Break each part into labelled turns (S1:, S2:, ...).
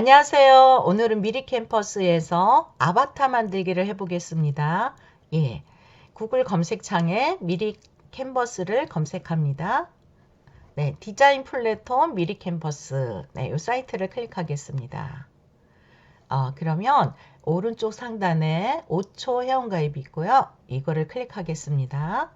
S1: 안녕하세요. 오늘은 미리 캠퍼스에서 아바타 만들기를 해보겠습니다. 예. 구글 검색창에 미리 캔버스를 검색합니다. 네, 디자인 플랫폼 미리 캠퍼스. 네, 이 사이트를 클릭하겠습니다. 어, 그러면 오른쪽 상단에 5초 회원가입이 있고요. 이거를 클릭하겠습니다.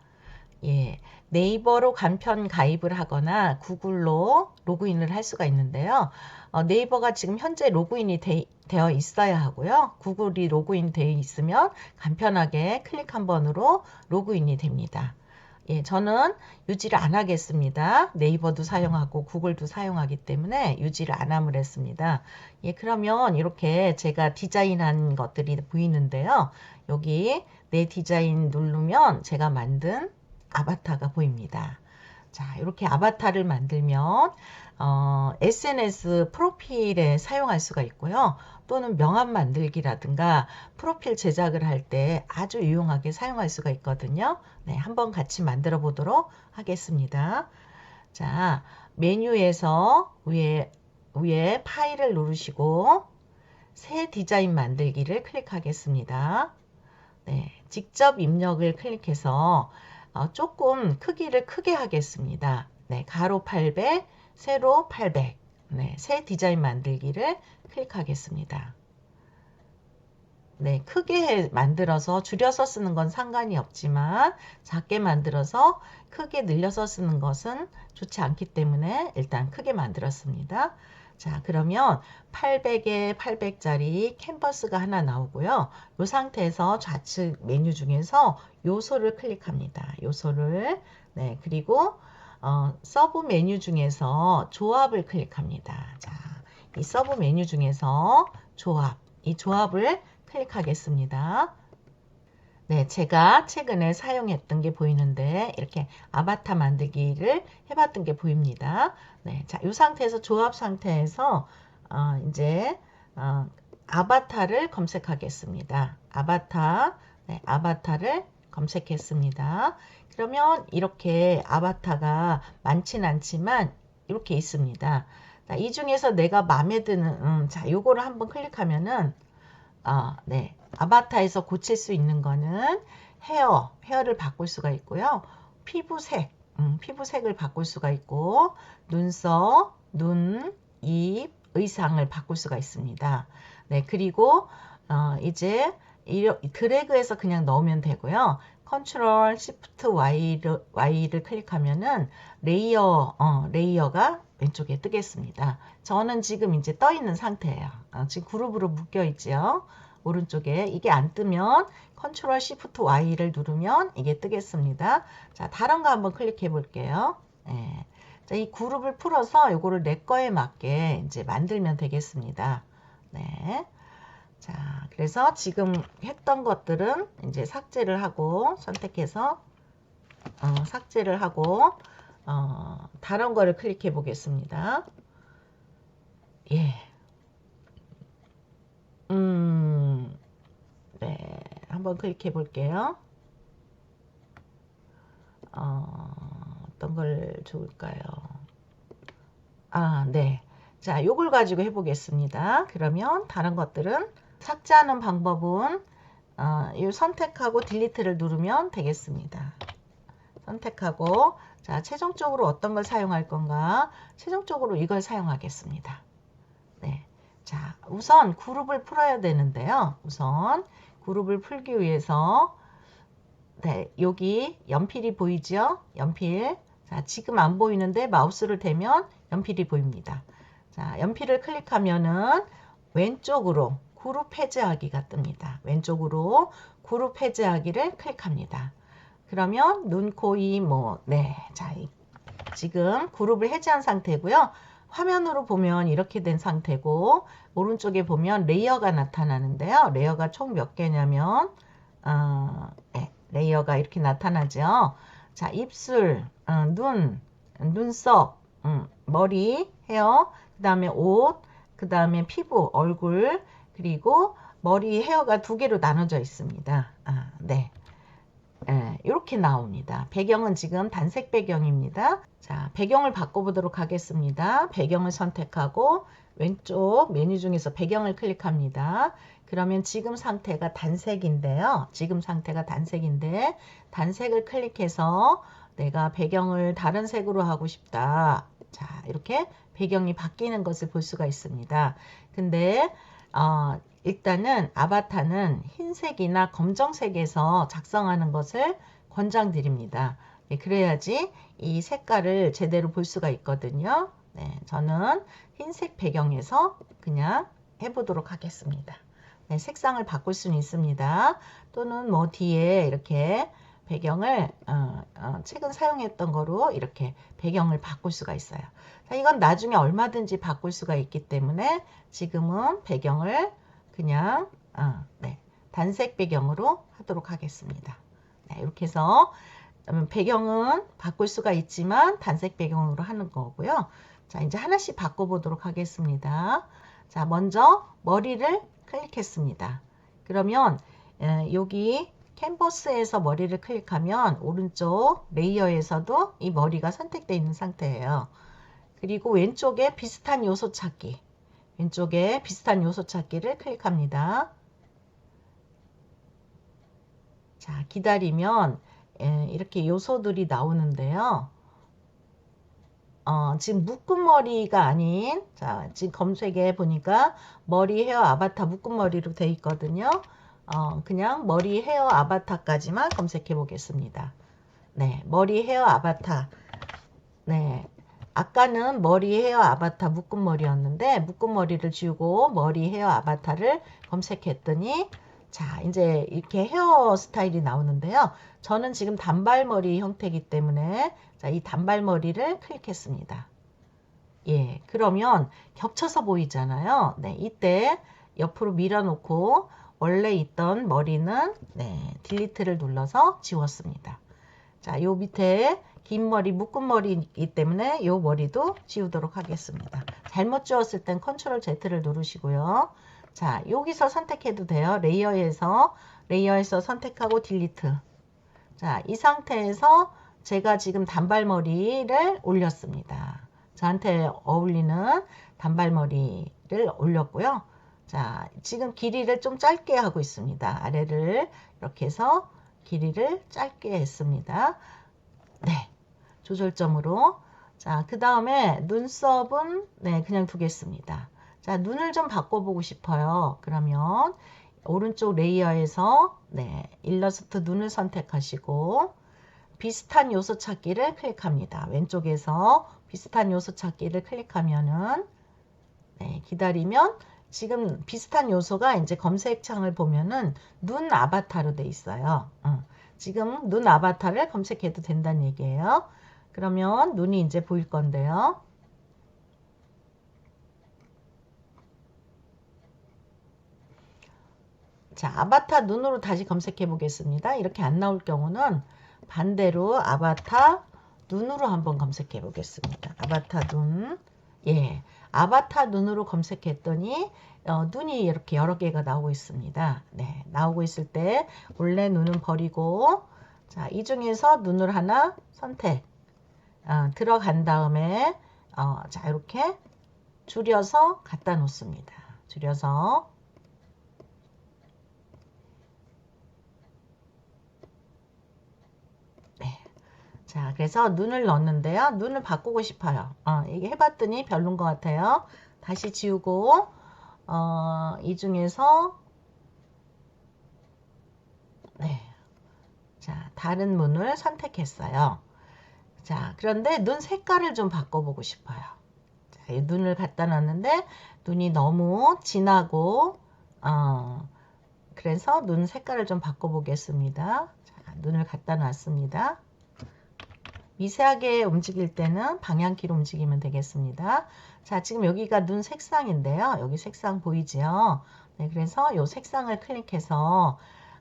S1: 예, 네이버로 간편 가입을 하거나 구글로 로그인을 할 수가 있는데요. 어, 네이버가 지금 현재 로그인이 되, 되어 있어야 하고요. 구글이 로그인 되어 있으면 간편하게 클릭 한 번으로 로그인이 됩니다. 예, 저는 유지를 안 하겠습니다. 네이버도 사용하고 구글도 사용하기 때문에 유지를 안 함을 했습니다. 예, 그러면 이렇게 제가 디자인한 것들이 보이는데요. 여기 내 디자인 누르면 제가 만든 아바타가 보입니다. 자, 이렇게 아바타를 만들면 어, SNS 프로필에 사용할 수가 있고요. 또는 명함 만들기라든가 프로필 제작을 할 때 아주 유용하게 사용할 수가 있거든요. 네, 한번 같이 만들어 보도록 하겠습니다. 자, 메뉴에서 위에, 위에 파일을 누르시고 새 디자인 만들기를 클릭하겠습니다. 네, 직접 입력을 클릭해서 어, 조금 크기를 크게 하겠습니다. 네, 가로 800, 세로 800. 네, 새 디자인 만들기를 클릭하겠습니다. 네, 크게 만들어서 줄여서 쓰는 건 상관이 없지만 작게 만들어서 크게 늘려서 쓰는 것은 좋지 않기 때문에 일단 크게 만들었습니다. 자, 그러면 800에 800짜리 캔버스가 하나 나오고요. 이 상태에서 좌측 메뉴 중에서 요소를 클릭합니다. 요소를. 네, 그리고 어, 서브 메뉴 중에서 조합을 클릭합니다. 자, 이 서브 메뉴 중에서 조합, 이 조합을 클릭하겠습니다. 네, 제가 최근에 사용했던 게 보이는데 이렇게 아바타 만들기를 해봤던 게 보입니다. 네, 자, 이 상태에서 조합 상태에서 어, 이제 어, 아바타를 검색하겠습니다. 아바타, 네, 아바타를 검색했습니다. 그러면 이렇게 아바타가 많진 않지만 이렇게 있습니다. 자, 이 중에서 내가 마음에 드는 음, 자, 요거를 한번 클릭하면은 아, 네. 아바타에서 고칠 수 있는 거는 헤어, 헤어를 바꿀 수가 있고요. 피부색, 음, 피부색을 바꿀 수가 있고 눈썹, 눈, 입, 의상을 바꿀 수가 있습니다. 네, 그리고 어, 이제 드래그해서 그냥 넣으면 되고요. 컨트롤 시프트 Y를, Y를 클릭하면은 레이어, 어, 레이어가 왼쪽에 뜨겠습니다. 저는 지금 이제 떠 있는 상태예요. 어, 지금 그룹으로 묶여 있죠. 오른쪽에 이게 안 뜨면 컨트롤 시프트 Y를 누르면 이게 뜨겠습니다. 자, 다른 거 한번 클릭해 볼게요. 네. 자, 이 그룹을 풀어서 이거를 내 거에 맞게 이제 만들면 되겠습니다. 네. 자, 그래서 지금 했던 것들은 이제 삭제를 하고 선택해서 어, 삭제를 하고 어, 다른 거를 클릭해 보겠습니다. 예. 음, 네. 한번 클릭해 볼게요. 어, 어떤 걸 좋을까요? 아, 네. 자, 요걸 가지고 해보겠습니다. 그러면 다른 것들은 삭제하는 방법은 어, 이 선택하고 딜리트를 누르면 되겠습니다. 선택하고 자 최종적으로 어떤 걸 사용할 건가? 최종적으로 이걸 사용하겠습니다. 네. 자 우선 그룹을 풀어야 되는데요. 우선 그룹을 풀기 위해서 네, 여기 연필이 보이죠? 연필. 자, 지금 안 보이는데 마우스를 대면 연필이 보입니다. 자, 연필을 클릭하면은 왼쪽으로 그룹 해제하기가 뜹니다. 왼쪽으로 그룹 해제하기를 클릭합니다. 그러면 눈, 코, 이, 뭐, 네. 자, 지금 그룹을 해제한 상태고요. 화면으로 보면 이렇게 된 상태고 오른쪽에 보면 레이어가 나타나는데요. 레이어가 총 몇 개냐면 어, 네, 레이어가 이렇게 나타나죠. 자, 입술, 어, 눈, 눈썹, 음, 머리, 헤어, 그 다음에 옷, 그 다음에 피부, 얼굴, 그리고 머리 헤어가 두 개로 나눠져 있습니다. 아, 네. 네, 이렇게 나옵니다. 배경은 지금 단색 배경입니다. 자, 배경을 바꿔보도록 하겠습니다. 배경을 선택하고 왼쪽 메뉴 중에서 배경을 클릭합니다. 그러면 지금 상태가 단색인데요. 지금 상태가 단색인데 단색을 클릭해서 내가 배경을 다른 색으로 하고 싶다. 자, 이렇게 배경이 바뀌는 것을 볼 수가 있습니다. 근데 어, 일단은 아바타는 흰색이나 검정색에서 작성하는 것을 권장드립니다. 네, 그래야지 이 색깔을 제대로 볼 수가 있거든요. 네, 저는 흰색 배경에서 그냥 해보도록 하겠습니다. 네, 색상을 바꿀 수는 있습니다. 또는 뭐 뒤에 이렇게 배경을 어, 어, 최근 사용했던 거로 이렇게 배경을 바꿀 수가 있어요. 자, 이건 나중에 얼마든지 바꿀 수가 있기 때문에 지금은 배경을 그냥 어, 네, 단색 배경으로 하도록 하겠습니다. 네, 이렇게 해서 음, 배경은 바꿀 수가 있지만 단색 배경으로 하는 거고요. 자, 이제 하나씩 바꿔보도록 하겠습니다. 자, 먼저 머리를 클릭했습니다. 그러면 에, 여기 캔버스에서 머리를 클릭하면 오른쪽 레이어에서도 이 머리가 선택되어 있는 상태예요. 그리고 왼쪽에 비슷한 요소 찾기 왼쪽에 비슷한 요소 찾기를 클릭합니다. 자 기다리면 에, 이렇게 요소들이 나오는데요. 어, 지금 묶은 머리가 아닌 자 지금 검색에 보니까 머리 헤어 아바타 묶은 머리로 되어 있거든요. 어, 그냥 머리 헤어 아바타까지만 검색해 보겠습니다. 네, 머리 헤어 아바타. 네, 아까는 머리 헤어 아바타 묶은 머리였는데 묶은 머리를 지우고 머리 헤어 아바타를 검색했더니 자 이제 이렇게 헤어 스타일이 나오는데요. 저는 지금 단발머리 형태이기 때문에 자, 이 단발머리를 클릭했습니다. 예, 그러면 겹쳐서 보이잖아요. 네, 이때 옆으로 밀어놓고 원래 있던 머리는 네, 딜리트를 눌러서 지웠습니다. 자, 요 밑에 긴 머리, 묶은 머리이기 때문에 요 머리도 지우도록 하겠습니다. 잘못 지웠을 땐 컨트롤 Z를 누르시고요. 자, 여기서 선택해도 돼요. 레이어에서, 레이어에서 선택하고 딜리트. 자, 이 상태에서 제가 지금 단발머리를 올렸습니다. 저한테 어울리는 단발머리를 올렸고요. 자, 지금 길이를 좀 짧게 하고 있습니다. 아래를 이렇게 해서 길이를 짧게 했습니다. 네. 조절점으로. 자, 그 다음에 눈썹은 네, 그냥 두겠습니다. 자, 눈을 좀 바꿔보고 싶어요. 그러면 오른쪽 레이어에서 네, 일러스트 눈을 선택하시고 비슷한 요소 찾기를 클릭합니다. 왼쪽에서 비슷한 요소 찾기를 클릭하면은 네, 기다리면 지금 비슷한 요소가 이제 검색창을 보면은 눈 아바타로 돼 있어요. 어, 지금 눈 아바타를 검색해도 된다는 얘기예요. 그러면 눈이 이제 보일 건데요. 자, 아바타 눈으로 다시 검색해 보겠습니다. 이렇게 안 나올 경우는 반대로 아바타 눈으로 한번 검색해 보겠습니다. 아바타 눈. 예. 아바타 눈으로 검색했더니 어, 눈이 이렇게 여러 개가 나오고 있습니다. 네, 나오고 있을 때 원래 눈은 버리고 자, 이 중에서 눈을 하나 선택 어, 들어간 다음에 어, 자 이렇게 줄여서 갖다 놓습니다. 줄여서 네. 자, 그래서 눈을 넣었는데요. 눈을 바꾸고 싶어요. 어, 이게 해봤더니 별론 것 같아요. 다시 지우고 어, 이 중에서 네. 자, 다른 문을 선택했어요. 자, 그런데 눈 색깔을 좀 바꿔보고 싶어요. 자, 이 눈을 갖다 놨는데 눈이 너무 진하고 어, 그래서 눈 색깔을 좀 바꿔보겠습니다. 자, 눈을 갖다 놨습니다. 미세하게 움직일 때는 방향키로 움직이면 되겠습니다. 자, 지금 여기가 눈 색상인데요. 여기 색상 보이지요? 네, 그래서 이 색상을 클릭해서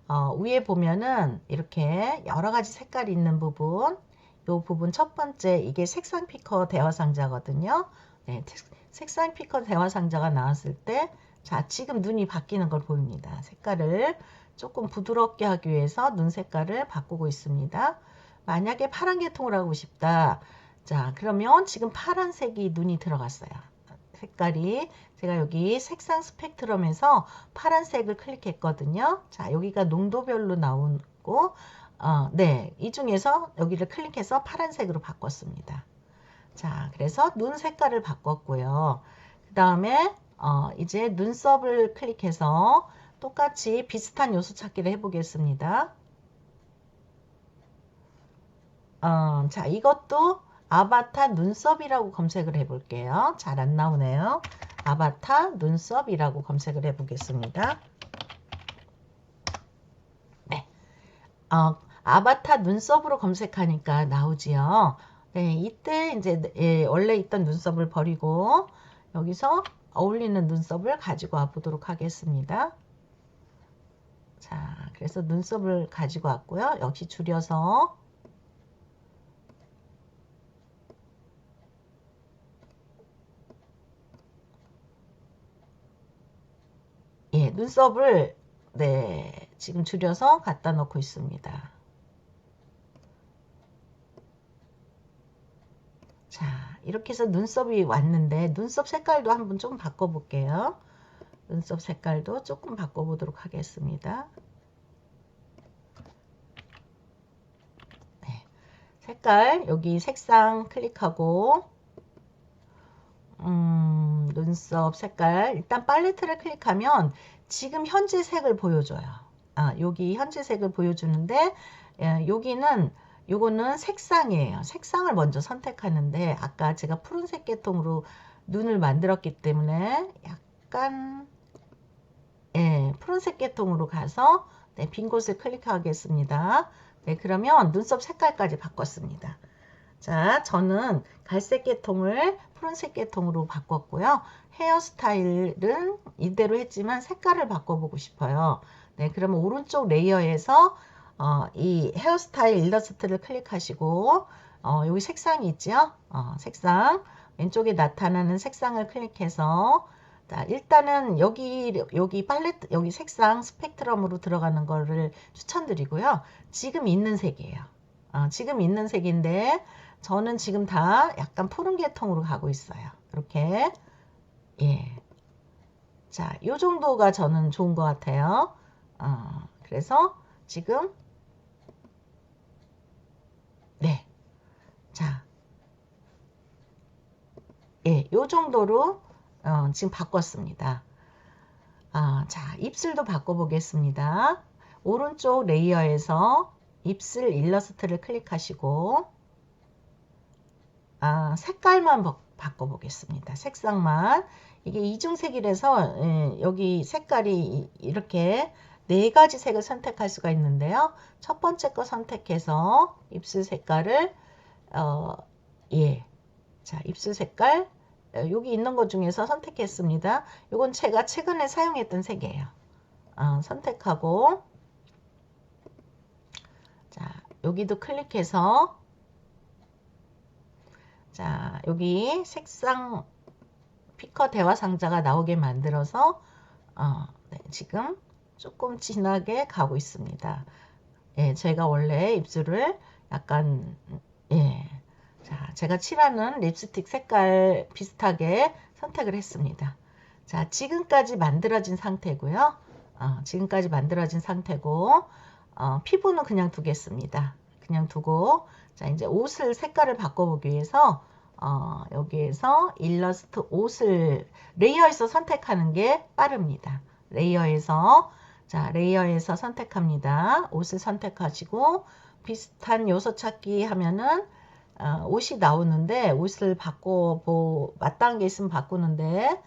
S1: 어, 위에 보면은 이렇게 여러 가지 색깔이 있는 부분, 이 부분 첫 번째 이게 색상 피커 대화 상자거든요. 네, 색상 피커 대화 상자가 나왔을 때, 자, 지금 눈이 바뀌는 걸 보입니다. 색깔을 조금 부드럽게 하기 위해서 눈 색깔을 바꾸고 있습니다. 만약에 파란 계통을 하고 싶다. 자, 그러면 지금 파란색이 눈이 들어갔어요. 색깔이 제가 여기 색상 스펙트럼에서 파란색을 클릭했거든요. 자, 여기가 농도별로 나오고 어, 네, 이 중에서 여기를 클릭해서 파란색으로 바꿨습니다. 자, 그래서 눈 색깔을 바꿨고요. 그 다음에 어, 이제 눈썹을 클릭해서 똑같이 비슷한 요소 찾기를 해보겠습니다. 어, 자, 이것도 아바타 눈썹이라고 검색을 해볼게요. 잘 안 나오네요. 아바타 눈썹이라고 검색을 해보겠습니다. 네. 어, 아바타 눈썹으로 검색하니까 나오지요. 네, 이때 이제 예, 원래 있던 눈썹을 버리고 여기서 어울리는 눈썹을 가지고 와 보도록 하겠습니다. 자, 그래서 눈썹을 가지고 왔고요. 역시 줄여서 예, 눈썹을 네, 지금 줄여서 갖다 놓고 있습니다. 자, 이렇게 해서 눈썹이 왔는데 눈썹 색깔도 한번 좀 바꿔볼게요. 눈썹 색깔도 조금 바꿔보도록 하겠습니다. 네, 색깔 여기 색상 클릭하고 음, 눈썹 색깔 일단 팔레트를 클릭하면 지금 현재 색을 보여줘요. 아, 여기 현재 색을 보여주는데 예, 여기는 요거는 색상이에요. 색상을 먼저 선택하는데 아까 제가 푸른색 계통으로 눈을 만들었기 때문에 약간 예, 푸른색 계통으로 가서 네, 빈 곳을 클릭하겠습니다. 네, 그러면 눈썹 색깔까지 바꿨습니다. 자, 저는 갈색 계통을 푸른색 계통으로 바꿨고요. 헤어스타일은 이대로 했지만 색깔을 바꿔보고 싶어요. 네, 그러면 오른쪽 레이어에서 어, 이 헤어스타일 일러스트를 클릭하시고 어, 여기 색상이 있죠? 어, 색상 왼쪽에 나타나는 색상을 클릭해서 자, 일단은 여기 여기 팔레트 여기 색상 스펙트럼으로 들어가는 거를 추천드리고요. 지금 있는 색이에요. 어, 지금 있는 색인데 저는 지금 다 약간 푸른 계통으로 가고 있어요. 이렇게 예. 자, 요 정도가 저는 좋은 것 같아요. 어, 그래서 지금 자. 예, 요 정도로 어, 지금 바꿨습니다. 아, 자, 입술도 바꿔보겠습니다. 오른쪽 레이어에서 입술 일러스트를 클릭하시고 아, 색깔만 바꿔보겠습니다. 색상만. 이게 이중색이라서 예, 여기 색깔이 이렇게 네 가지 색을 선택할 수가 있는데요. 첫 번째 거 선택해서 입술 색깔을 어, 예. 자, 입술 색깔 어, 여기 있는 것 중에서 선택했습니다. 이건 제가 최근에 사용했던 색이에요. 어, 선택하고 자, 여기도 클릭해서 자, 여기 색상 피커 대화 상자가 나오게 만들어서 어, 네, 지금 조금 진하게 가고 있습니다. 예, 제가 원래 입술을 약간 예, 자, 제가 칠하는 립스틱 색깔 비슷하게 선택을 했습니다. 자, 지금까지 만들어진 상태고요. 어, 지금까지 만들어진 상태고 어, 피부는 그냥 두겠습니다. 그냥 두고 자 이제 옷을 색깔을 바꿔보기 위해서 어, 여기에서 일러스트 옷을 레이어에서 선택하는 게 빠릅니다. 레이어에서 자 레이어에서 선택합니다. 옷을 선택하시고 비슷한 요소 찾기 하면은 어, 옷이 나오는데 옷을 바꿔 보 마땅한 게 있으면 바꾸는데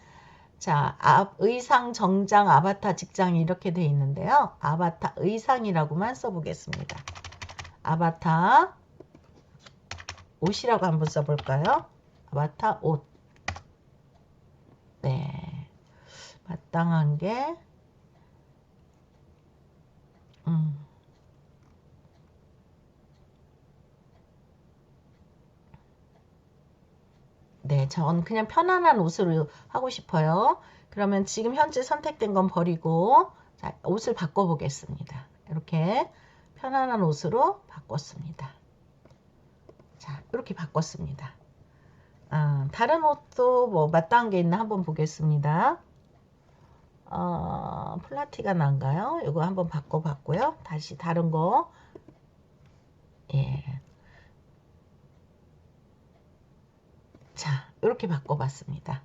S1: 자 앞, 의상 정장 아바타 직장이 이렇게 돼 있는데요. 아바타 의상이라고만 써보겠습니다. 아바타 옷이라고 한번 써볼까요? 아바타 옷. 네. 마땅한 게, 음. 네, 전 그냥 편안한 옷으로 하고 싶어요. 그러면 지금 현재 선택된 건 버리고, 자, 옷을 바꿔보겠습니다. 이렇게 편안한 옷으로 바꿨습니다. 자, 이렇게 바꿨습니다. 아, 다른 옷도 뭐 마땅한 게 있나 한번 보겠습니다. 어, 플라티가 난가요? 이거 한번 바꿔봤고요. 다시 다른 거. 예. 자, 이렇게 바꿔봤습니다.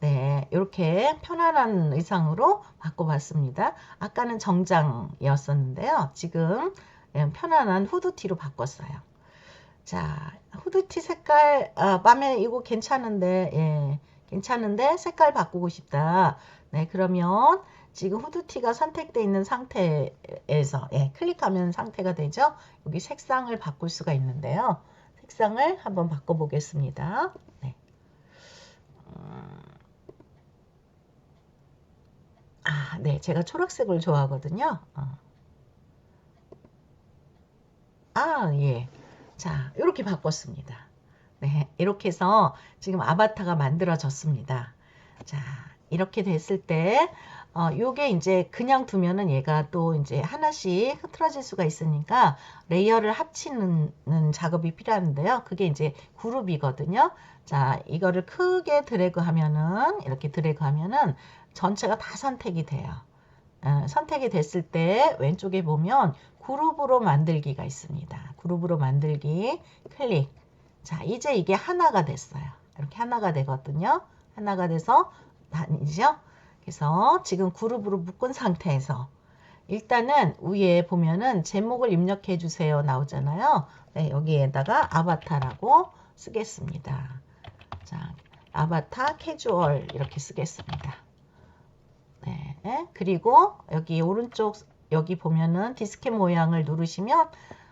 S1: 네, 이렇게 편안한 의상으로 바꿔봤습니다. 아까는 정장이었었는데요. 지금 예, 편안한 후드티로 바꿨어요. 자, 후드티 색깔, 아, 맘에 이거 괜찮은데, 예, 괜찮은데 색깔 바꾸고 싶다. 네, 그러면 지금 후드티가 선택되어 있는 상태에서, 예, 클릭하면 상태가 되죠. 여기 색상을 바꿀 수가 있는데요. 색상을 한번 바꿔보겠습니다. 네. 음, 아, 네, 제가 초록색을 좋아하거든요. 어. 아, 예. 자, 이렇게 바꿨습니다. 네, 이렇게 해서 지금 아바타가 만들어졌습니다. 자, 이렇게 됐을 때, 어, 요게 이제 그냥 두면은 얘가 또 이제 하나씩 흐트러질 수가 있으니까 레이어를 합치는 작업이 필요한데요. 그게 이제 그룹이거든요. 자, 이거를 크게 드래그 하면은, 이렇게 드래그 하면은 전체가 다 선택이 돼요. 어, 선택이 됐을 때 왼쪽에 보면 그룹으로 만들기가 있습니다. 그룹으로 만들기 클릭. 자, 이제 이게 하나가 됐어요. 이렇게 하나가 되거든요. 하나가 돼서 다니죠. 그래서 지금 그룹으로 묶은 상태에서 일단은 위에 보면은 제목을 입력해 주세요 나오잖아요. 네, 여기에다가 아바타라고 쓰겠습니다. 자, 아바타 캐주얼 이렇게 쓰겠습니다. 네, 그리고 여기 오른쪽 여기 보면은 디스켓 모양을 누르시면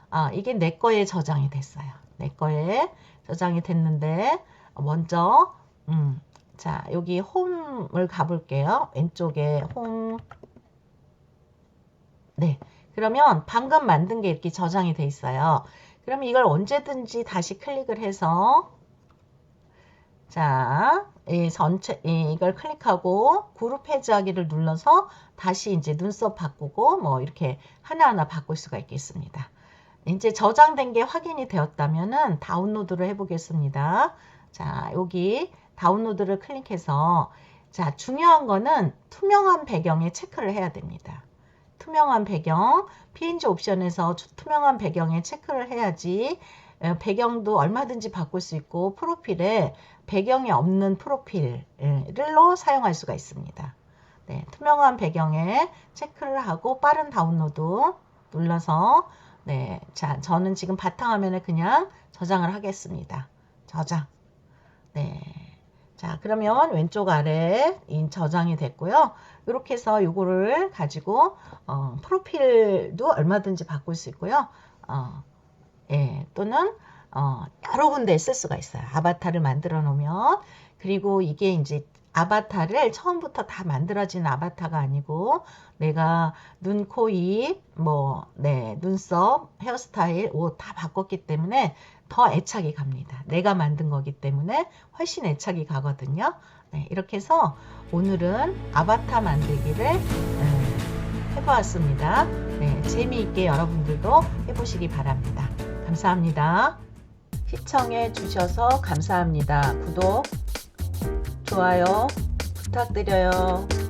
S1: 아, 이게 내 거에 저장이 됐어요. 내 거에 저장이 됐는데 먼저 음, 자 여기 홈을 가볼게요. 왼쪽에 홈 네, 그러면 방금 만든 게 이렇게 저장이 돼 있어요. 그럼 이걸 언제든지 다시 클릭을 해서 자, 이 전체 이, 이걸 클릭하고 그룹 해제하기를 눌러서 다시 이제 눈썹 바꾸고 뭐 이렇게 하나하나 바꿀 수가 있겠습니다. 이제 저장된 게 확인이 되었다면은 다운로드를 해보겠습니다. 자, 여기 다운로드를 클릭해서 자, 중요한 거는 투명한 배경에 체크를 해야 됩니다. 투명한 배경, PNG 옵션에서 투명한 배경에 체크를 해야지 어, 배경도 얼마든지 바꿀 수 있고 프로필에 배경이 없는 프로필로 사용할 수가 있습니다. 네, 투명한 배경에 체크를 하고 빠른 다운로드 눌러서 네, 자, 저는 지금 바탕화면에 그냥 저장을 하겠습니다. 저장. 네. 자, 그러면 왼쪽 아래 인 저장이 됐고요. 이렇게 해서 이거를 가지고 어, 프로필도 얼마든지 바꿀 수 있고요. 어, 예, 또는 어, 여러 군데 쓸 수가 있어요. 아바타를 만들어 놓으면 그리고 이게 이제 아바타를 처음부터 다 만들어진 아바타가 아니고 내가 눈, 코, 입, 뭐, 네, 눈썹, 헤어스타일, 옷 다 바꿨기 때문에 더 애착이 갑니다. 내가 만든 거기 때문에 훨씬 애착이 가거든요. 네, 이렇게 해서 오늘은 아바타 만들기를 음, 해보았습니다. 네, 재미있게 여러분들도 해보시기 바랍니다. 감사합니다. 시청해 주셔서 감사합니다. 구독, 좋아요 부탁드려요.